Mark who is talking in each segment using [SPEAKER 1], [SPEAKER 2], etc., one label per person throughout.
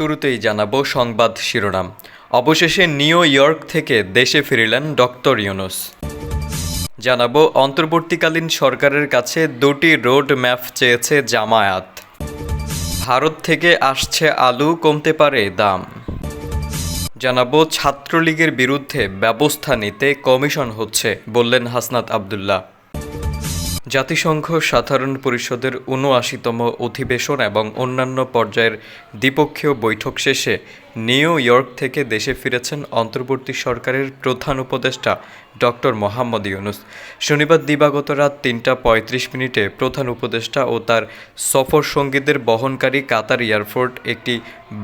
[SPEAKER 1] শুরুতেই জানাব সংবাদ শিরোনাম। অবশেষে নিউ ইয়র্ক থেকে দেশে ফিরিলেন ডক্টর ইউনুস। জানাব, অন্তর্বর্তীকালীন সরকারের কাছে দুটি রোড ম্যাপ চেয়েছে জামায়াত। ভারত থেকে আসছে আলু, কমতে পারে দাম। জানাব, ছাত্রলীগের বিরুদ্ধে ব্যবস্থা নিতে কমিশন হচ্ছে, বললেন হাসনাত আবদুল্লাহ। জাতিসংঘ সাধারণ পরিষদের উনআশিতম অধিবেশন এবং অন্যান্য পর্যায়ের দ্বিপক্ষীয় বৈঠক শেষে নিউ ইয়র্ক থেকে দেশে ফিরেছেন অন্তর্বর্তী সরকারের প্রধান উপদেষ্টা ডক্টর মোহাম্মদ ইউনুস। শনিবার দিবাগত রাত তিনটা পঁয়ত্রিশ মিনিটে প্রধান উপদেষ্টা ও তার সফর সঙ্গীদের বহনকারী কাতার এয়ারপোর্ট একটি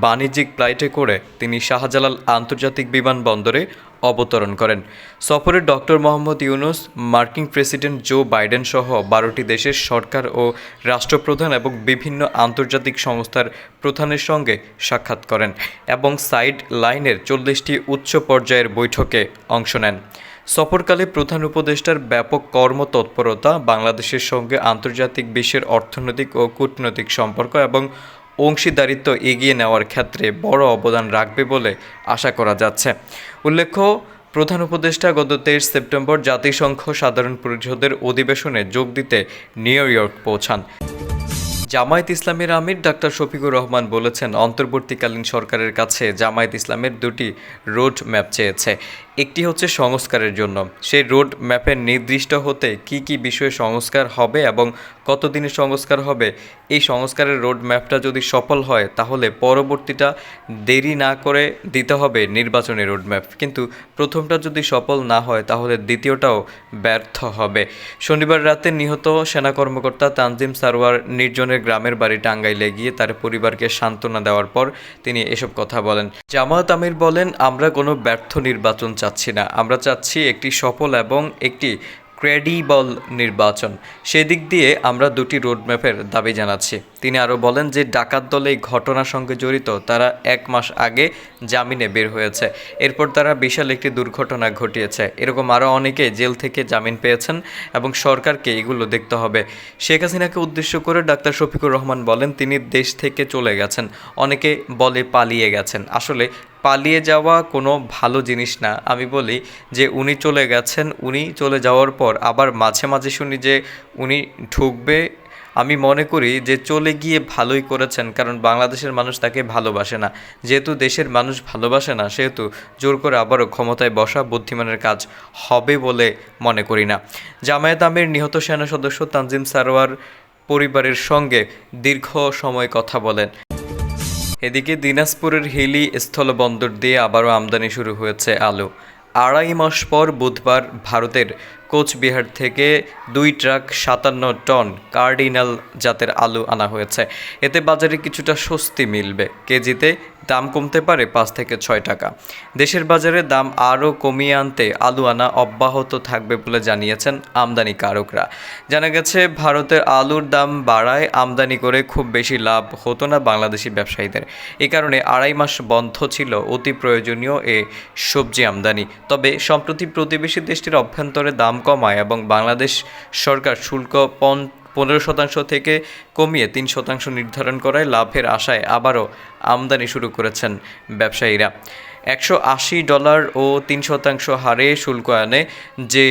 [SPEAKER 1] বাণিজ্যিক ফ্লাইটে করে তিনি শাহজালাল আন্তর্জাতিক বিমানবন্দরে অবতরণ করেন। সফরে ডক্টর মোহাম্মদ ইউনুস, মার্কিন প্রেসিডেন্ট জো বাইডেন সহ বারোটি দেশের সরকার ও রাষ্ট্রপ্রধান এবং বিভিন্ন আন্তর্জাতিক সংস্থার প্রধানের সঙ্গে সাক্ষাৎ করেন এবং সাইড লাইনের চল্লিশটি উচ্চ পর্যায়ের বৈঠকে অংশ নেন। সফরকালে প্রধান উপদেষ্টার ব্যাপক কর্মতৎপরতা, বাংলাদেশের সঙ্গে আন্তর্জাতিক বিশ্বের অর্থনৈতিক ও কূটনৈতিক সম্পর্ক এবং অংশীদারিত্ব এগিয়ে নেওয়ার ক্ষেত্রে বড় অবদান রাখবে বলে আশা করা যাচ্ছে। উল্লেখ্য, প্রধান উপদেষ্টা গত তেইশ সেপ্টেম্বর জাতিসংঘ সাধারণ পরিষদের অধিবেশনে যোগ দিতে নিউ ইয়র্ক পৌঁছান। জামায়াত ইসলামের আমির ডাক্তার শফিকুর রহমান বলেছেন, অন্তর্বর্তীকালীন সরকারের কাছে জামায়াত ইসলামের দুটি রোড ম্যাপ চেয়েছে। একটি হচ্ছে সংস্কারের জন্য। সেই রোড ম্যাপের নির্দিষ্ট হতে কি কি বিষয়ে সংস্কার হবে এবং কতদিনে সংস্কার হবে? এই সংস্কারের রোড ম্যাপটা যদি সফল হয়, তাহলে পরবর্তীটা দেরি না করে দিতে হবে নির্বাচনী রোড ম্যাপ কিন্তু প্রথমটা যদি সফল না হয়, তাহলে দ্বিতীয়টাও ব্যর্থ হবে। শনিবার রাতে নিহত সেনা কর্মকর্তা তানজিম সারোয়ার নির্জনের গ্রামের বাড়ি টাঙ্গাইলে গিয়ে তার পরিবারকে সান্ত্বনা দেওয়ার পর তিনি এসব কথা বলেন। জামায়াত আমির বলেন, আমরা কোনো ব্যর্থ নির্বাচন চাচ্ছি না। আমরা চাচ্ছি একটি সফল এবং একটি ক্রেডিবল নির্বাচন। সেদিক দিয়ে আমরা দুটি রোডম্যাপের দাবি জানাচ্ছি। তিনি আরও বলেন যে ডাকাত দল এই ঘটনার সঙ্গে জড়িত, তারা এক মাস আগে জামিনে বের হয়েছে। এরপর তারা বিশাল একটি দুর্ঘটনা ঘটিয়েছে। এরকম আরও অনেকে জেল থেকে জামিন পেয়েছেন এবং সরকারকে এগুলো দেখতে হবে। শেখ হাসিনাকে উদ্দেশ্য করে ডাক্তার শফিকুর রহমান বলেন, তিনি দেশ থেকে চলে গেছেন। অনেকে বলে পালিয়ে গেছেন। আসলে পালিয়ে যাওয়া কোনো ভালো জিনিস না। আমি বলি যে উনি চলে গেছেন, উনি চলে যাওয়ার পর আবার মাঝে মাঝে শুনি যে উনি ঢুকবে আমি মনে করি যে চলে গিয়ে ভালোই করেছেন, কারণ বাংলাদেশের মানুষ তাকে ভালোবাসে না। যেহেতু দেশের মানুষ ভালোবাসে না, সেহেতু জোর করে আবারও ক্ষমতায় বসা বুদ্ধিমানের কাজ হবে বলে মনে করি না। জামায়াত আমির নিহত সেনা সদস্য তানজিম সারোয়ার পরিবারের সঙ্গে দীর্ঘ সময় কথা বলেন। এদিকে দিনাজপুরের হিলি স্থলবন্দর দিয়ে আবারও আমদানি শুরু হয়েছে আলু। আড়াই মাস পর বুধবার ভারতের কোচবিহার থেকে দুই ট্রাক সাতান্ন টন কার্ডিনাল জাতের আলু আনা হয়েছে। এতে বাজারে কিছুটা স্বস্তি মিলবে। কেজিতে দাম কমতে পারে পাঁচ থেকে ছয় টাকা। দেশের বাজারে দাম আরও কমিয়ে আনতে আলু আনা অব্যাহত থাকবে বলে জানিয়েছেন আমদানিকারকরা জানা গেছে ভারতের আলুর দাম বাড়ায় আমদানি করে খুব বেশি লাভ হতো না বাংলাদেশি ব্যবসায়ীদের। এ কারণে আড়াই মাস বন্ধ ছিল অতি প্রয়োজনীয় এ সবজি আমদানি। তবে সম্প্রতি প্রতিবেশী দেশটির অভ্যন্তরে দাম কমায় এবং বাংলাদেশ সরকার শুল্ক পন পনেরো শতাংশ থেকে কমিয়ে তিন শতাংশ নির্ধারণ করায় লাভের আশায় আবারও আমদানি শুরু করেছেন ব্যবসায়ীরা। একশো আশি ডলার ও তিন শতাংশ হারে শুল্ক আনে, যে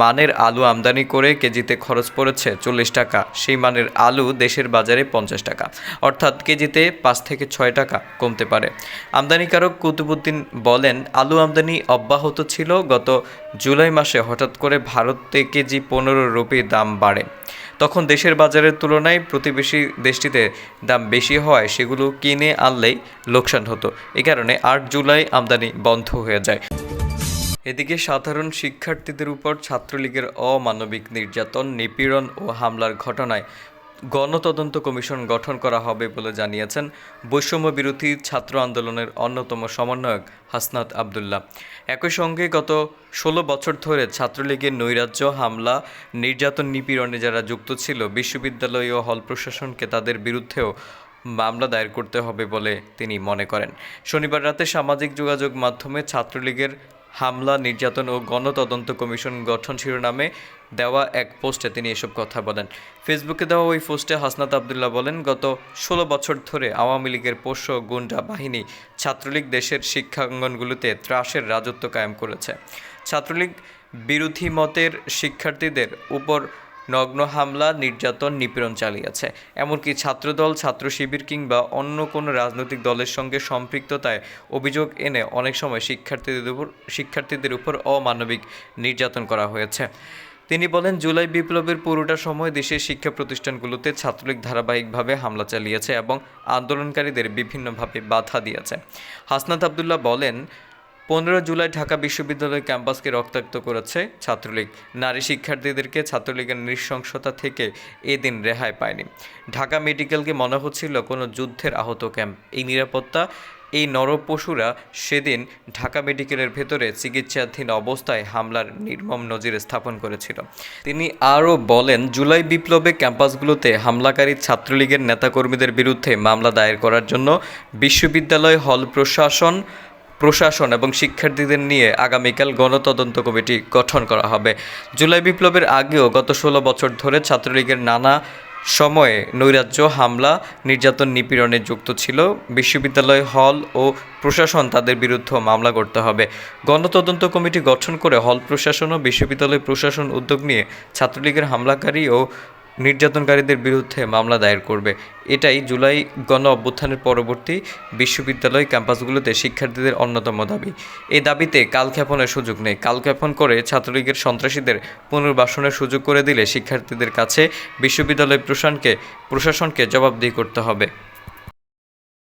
[SPEAKER 1] মানের আলু আমদানি করে কেজিতে খরচ পড়েছে চল্লিশ টাকা, সেই মানের আলু দেশের বাজারে পঞ্চাশ টাকা, অর্থাৎ কেজিতে পাঁচ থেকে ছয় টাকা কমতে পারে। আমদানিকারক কুতুবুদ্দিন বলেন, আলু আমদানি অব্যাহত ছিল গত জুলাই মাসে, হঠাৎ করে ভারতে কেজি পনেরো রুপি দাম বাড়ে। তখন দেশের বাজারের তুলনায় প্রতিবেশী দেশটিতে দাম বেশি হওয়ায় সেগুলো কিনে আনলেই লোকসান হতো। এ কারণে আট জুলাই আমদানি বন্ধ হয়ে যায়। এদিকে সাধারণ শিক্ষার্থীদের উপর ছাত্রলীগের অমানবিক নির্যাতন, নিপীড়ন ও হামলার ঘটনায় গণতদন্ত কমিশন গঠন করা হবে বলে জানিয়েছেন বৈষম্য বিরোধী ছাত্র আন্দোলনের অন্যতম সমন্বয়ক হাসনাত আবদুল্লাহ। একই সঙ্গে গত ষোলো বছর ধরে ছাত্রলীগের নৈরাজ্য, হামলা, নির্যাতন, নিপীড়নে যারা যুক্ত ছিল, বিশ্ববিদ্যালয় ও হল প্রশাসনকে তাদের বিরুদ্ধেও মামলা দায়ের করতে হবে বলে তিনি মনে করেন। শনিবার রাতে সামাজিক যোগাযোগ মাধ্যমে ছাত্রলীগের হামলা, নির্যাতন ও গণতদন্ত কমিশন গঠন শিরোনামে দেওয়া এক পোস্টে তিনি এসব কথা বলেন। ফেসবুকে দেওয়া ওই পোস্টে হাসনাত আবদুল্লাহ বলেন, গত ষোলো বছর ধরে আওয়ামী লীগের পোষ্য গুন্ডা বাহিনী ছাত্রলীগ দেশের শিক্ষাঙ্গনগুলোতে ত্রাসের রাজত্ব কায়েম করেছে। ছাত্রলীগ বিরোধী মতের শিক্ষার্থীদের উপর নগ্ন হামলা, নির্যাতন, নিপীড়ন চালিয়েছে। এমনকি ছাত্রদল ছাত্র শিবির কিংবা অন্য কোনো রাজনৈতিক দলের সঙ্গে সম্পৃক্ততায় অভিযোগ এনে অনেক সময় শিক্ষার্থীদের উপর শিক্ষার্থীদের উপর অমানবিক নির্যাতন করা হয়েছে। তিনি বলেন, জুলাই বিপ্লবের পুরোটা সময় দেশের শিক্ষা প্রতিষ্ঠানগুলোতে ছাত্রলীগ ধারাবাহিকভাবে হামলা চালিয়েছে এবং আন্দোলনকারীদের বিভিন্নভাবে বাধা দিয়েছে। হাসনাত আবদুল্লাহ বলেন পনেরো জুলাই ঢাকা বিশ্ববিদ্যালয় ক্যাম্পাসকে রক্তাক্ত করেছে ছাত্রলীগ। নারী শিক্ষার্থীদেরকে ছাত্রলীগের নৃশংসতা থেকে এদিন রেহাই পায়নি। ঢাকা মেডিকেলকে মনে হচ্ছিল কোনো যুদ্ধের আহত ক্যাম্প। এই নিরাপত্তা, এই নরপশুরা সেদিন ঢাকা মেডিকেলের ভেতরে চিকিৎসাধীন অবস্থায় হামলার নির্মম নজির স্থাপন করেছিল। তিনি আরও বলেন, জুলাই বিপ্লবে ক্যাম্পাসগুলোতে হামলাকারী ছাত্রলীগের নেতাকর্মীদের বিরুদ্ধে মামলা দায়ের করার জন্য বিশ্ববিদ্যালয় হল প্রশাসন প্রশাসন এবং শিক্ষার্থীদের নিয়ে আগামীকাল গণতদন্ত কমিটি গঠন করা হবে। জুলাই বিপ্লবের আগেও গত ষোলো বছর ধরে ছাত্রলীগের নানা সময়ে নৈরাজ্য, হামলা, নির্যাতন, নিপীড়নে যুক্ত ছিল। বিশ্ববিদ্যালয়, হল ও প্রশাসন তাদের বিরুদ্ধে মামলা করতে হবে। গণতদন্ত কমিটি গঠন করে হল প্রশাসন ও বিশ্ববিদ্যালয় প্রশাসন উদ্যোগ নিয়ে ছাত্রলীগের হামলাকারী ও নির্যাতনকারীদের বিরুদ্ধে মামলা দায়ের করবে। এটাই জুলাই গণ অভ্যুত্থানের পরবর্তী বিশ্ববিদ্যালয় ক্যাম্পাসগুলোতে শিক্ষার্থীদের অন্যতম দাবি। এই দাবিতে কালক্ষেপণের সুযোগ নেই। কালক্ষেপণ করে ছাত্রলীগের সন্ত্রাসীদের পুনর্বাসনের সুযোগ করে দিলে শিক্ষার্থীদের কাছে বিশ্ববিদ্যালয় প্রশাসনকে প্রশাসনকে জবাবদিহি করতে হবে।